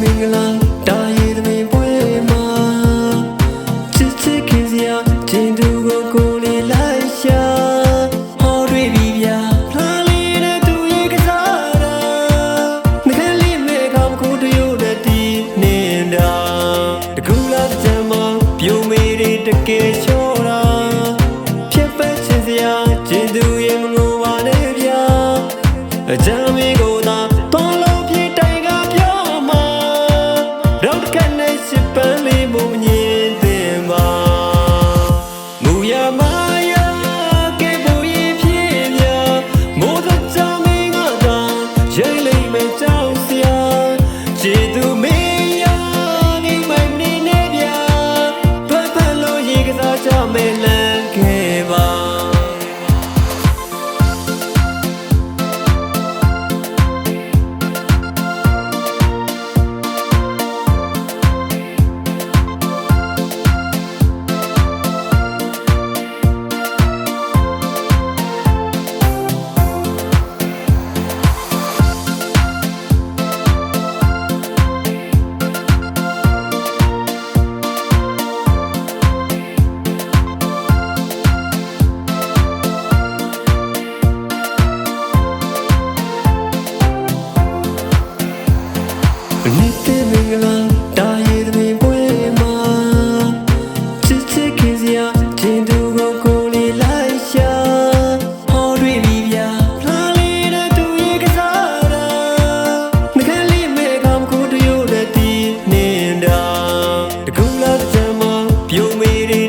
မင်္ဂလာတာရည်သမီးပွဲမှာချစ်ချစ်ခင်စရာကျင်းသူကိုကိုလေးလိုက်ရှာဟောတွေ့ပြီဗျာဖလားလေးနဲ့သူရဲ့ကစားတာငခဲလေးမဲ့ကောင်ကိုတရုတ်နဲ့တီးနေတာတကူလာကြမ်းမပြုံမေတွေတကယ်ချောတာဖြစ်ပဲချစ်စရာကျင်းသူရဲ့မငိုပါနဲ့ဗျာအကြမ်းမီကို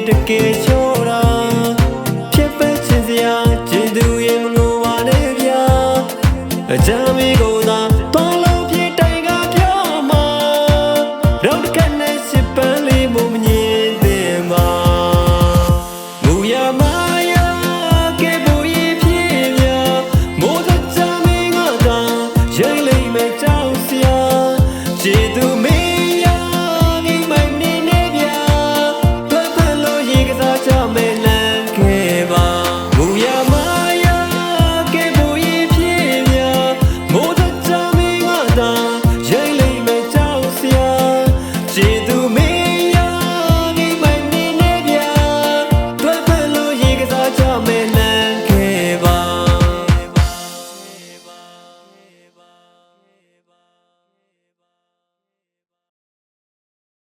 တကယ်ချောတာဖြစ်ပဲချင်းစရာကျေသူရင်မငိုပါနဲ့ဗျာအကြမ်းမီကို